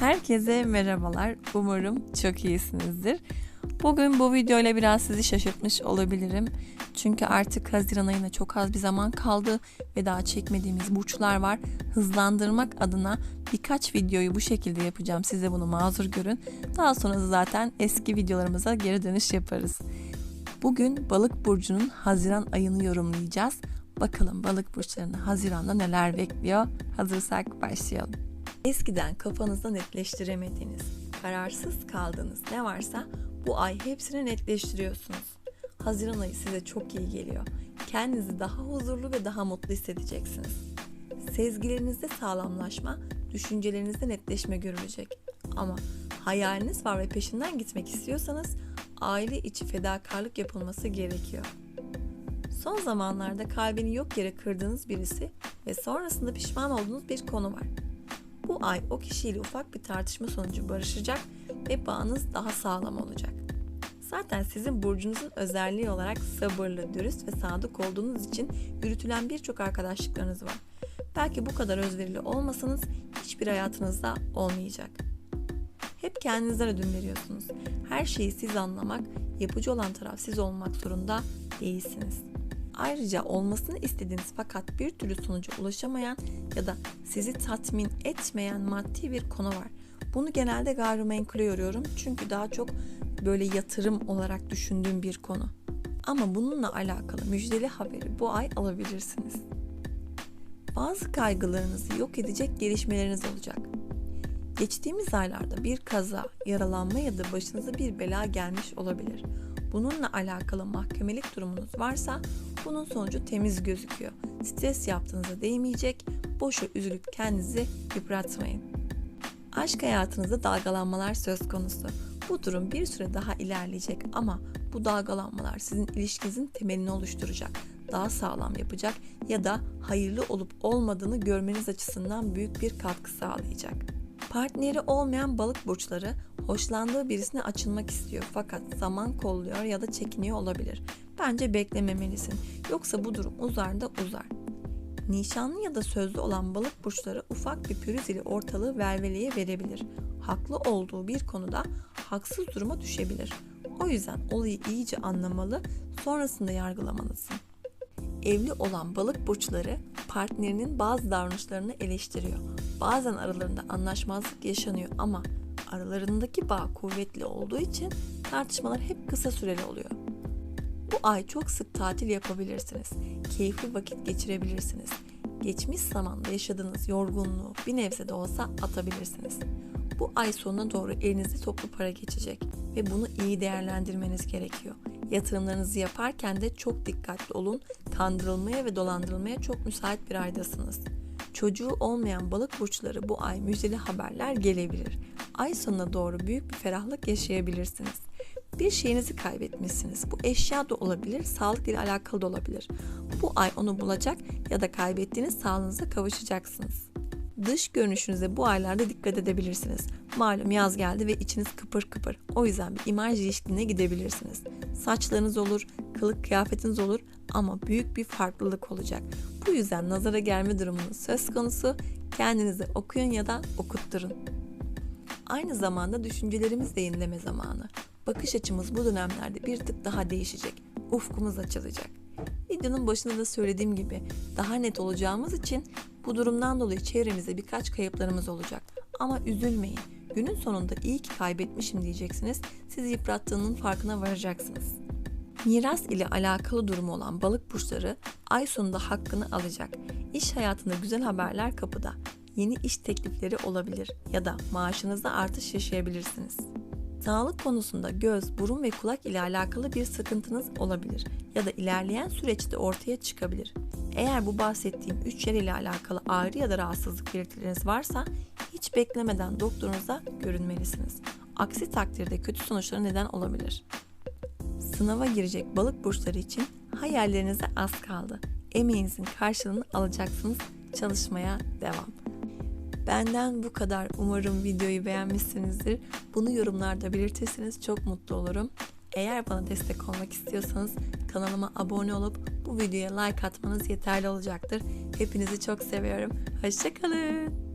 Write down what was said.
Herkese merhabalar. Umarım çok iyisinizdir. Bugün bu videoyla biraz sizi şaşırtmış olabilirim. Çünkü artık Haziran ayına çok az bir zaman kaldı ve daha çekmediğimiz burçlar var. Hızlandırmak adına birkaç videoyu bu şekilde yapacağım. Size bunu mazur görün. Daha sonra zaten eski videolarımıza geri dönüş yaparız. Bugün balık burcunun Haziran ayını yorumlayacağız. Bakalım balık burçlarını Haziran'da neler bekliyor? Hazırsak başlayalım. Eskiden kafanızda netleştiremediğiniz, kararsız kaldığınız ne varsa bu ay hepsini netleştiriyorsunuz. Haziran ayı size çok iyi geliyor. Kendinizi daha huzurlu ve daha mutlu hissedeceksiniz. Sezgilerinizde sağlamlaşma, düşüncelerinizde netleşme görülecek. Ama hayaliniz var ve peşinden gitmek istiyorsanız aile içi fedakarlık yapılması gerekiyor. Son zamanlarda kalbini yok yere kırdığınız birisi ve sonrasında pişman olduğunuz bir konu var. Bu ay o kişiyle ufak bir tartışma sonucu barışacak ve bağınız daha sağlam olacak. Zaten sizin burcunuzun özelliği olarak sabırlı, dürüst ve sadık olduğunuz için yürütülen birçok arkadaşlıklarınız var. Belki bu kadar özverili olmasanız hiçbir hayatınızda olmayacak. Hep kendinizden ödün veriyorsunuz. Her şeyi siz anlamak, yapıcı olan taraf siz olmak zorunda değilsiniz. Ayrıca olmasını istediğiniz fakat bir türlü sonuca ulaşamayan ya da sizi tatmin etmeyen maddi bir konu var. Bunu genelde gayrimenkule yoruyorum çünkü daha çok böyle yatırım olarak düşündüğüm bir konu. Ama bununla alakalı müjdeli haberi bu ay alabilirsiniz. Bazı kaygılarınızı yok edecek gelişmeleriniz olacak. Geçtiğimiz aylarda bir kaza, yaralanma ya da başınıza bir bela gelmiş olabilir. Bununla alakalı mahkemelik durumunuz varsa bunun sonucu temiz gözüküyor. Stres yaptığınıza değmeyecek, boşa üzülüp kendinizi yıpratmayın. Aşk hayatınızda dalgalanmalar söz konusu. Bu durum bir süre daha ilerleyecek ama bu dalgalanmalar sizin ilişkinizin temelini oluşturacak, daha sağlam yapacak ya da hayırlı olup olmadığını görmeniz açısından büyük bir katkı sağlayacak. Partneri olmayan balık burçları hoşlandığı birisine açılmak istiyor fakat zaman kolluyor ya da çekiniyor olabilir. Bence beklememelisin. Yoksa bu durum uzar da uzar. Nişanlı ya da sözlü olan balık burçları ufak bir pürüz ile ortalığı velveleye verebilir. Haklı olduğu bir konuda haksız duruma düşebilir. O yüzden olayı iyice anlamalı, sonrasında yargılamalısın. Evli olan balık burçları partnerinin bazı davranışlarını eleştiriyor. Bazen aralarında anlaşmazlık yaşanıyor ama aralarındaki bağ kuvvetli olduğu için tartışmalar hep kısa süreli oluyor. Bu ay çok sık tatil yapabilirsiniz. Keyifli vakit geçirebilirsiniz. Geçmiş zamanda yaşadığınız yorgunluğu bir nebze de olsa atabilirsiniz. Bu ay sonuna doğru elinizde toplu para geçecek ve bunu iyi değerlendirmeniz gerekiyor. Yatırımlarınızı yaparken de çok dikkatli olun. Kandırılmaya ve dolandırılmaya çok müsait bir aydasınız. Çocuğu olmayan balık burçları bu ay müjdeli haberler gelebilir. Ay sonuna doğru büyük bir ferahlık yaşayabilirsiniz. Bir şeyinizi kaybetmişsiniz. Bu eşya da olabilir, sağlık ile alakalı da olabilir. Bu ay onu bulacak ya da kaybettiğiniz sağlığınıza kavuşacaksınız. Dış görünüşünüze bu aylarda dikkat edebilirsiniz. Malum yaz geldi ve içiniz kıpır kıpır. O yüzden bir imaj değişikliğine gidebilirsiniz. Saçlarınız olur, kılık kıyafetiniz olur ama büyük bir farklılık olacak. Bu yüzden nazara gelme durumunuz söz konusu. Kendinizi okuyun ya da okutturun. Aynı zamanda düşüncelerimiz de yenileme zamanı. Bakış açımız bu dönemlerde bir tık daha değişecek. Ufkumuz açılacak. Videonun başında da söylediğim gibi daha net olacağımız için bu durumdan dolayı çevremizde birkaç kayıplarımız olacak. Ama üzülmeyin. Günün sonunda iyi ki kaybetmişim diyeceksiniz. Sizi yıprattığının farkına varacaksınız. Miras ile alakalı durumu olan balık burçları ay sonunda hakkını alacak. İş hayatında güzel haberler kapıda. Yeni iş teklifleri olabilir ya da maaşınızda artış yaşayabilirsiniz. Sağlık konusunda göz, burun ve kulak ile alakalı bir sıkıntınız olabilir ya da ilerleyen süreçte ortaya çıkabilir. Eğer bu bahsettiğim üç yer ile alakalı ağrı ya da rahatsızlık belirtileriniz varsa hiç beklemeden doktorunuza görünmelisiniz. Aksi takdirde kötü sonuçlara neden olabilir. Sınava girecek balık burçları için hayallerinize az kaldı. Emeğinizin karşılığını alacaksınız. Çalışmaya devam. Benden bu kadar. Umarım videoyu beğenmişsinizdir. Bunu yorumlarda belirtirseniz çok mutlu olurum. Eğer bana destek olmak istiyorsanız kanalıma abone olup bu videoya like atmanız yeterli olacaktır. Hepinizi çok seviyorum. Hoşçakalın.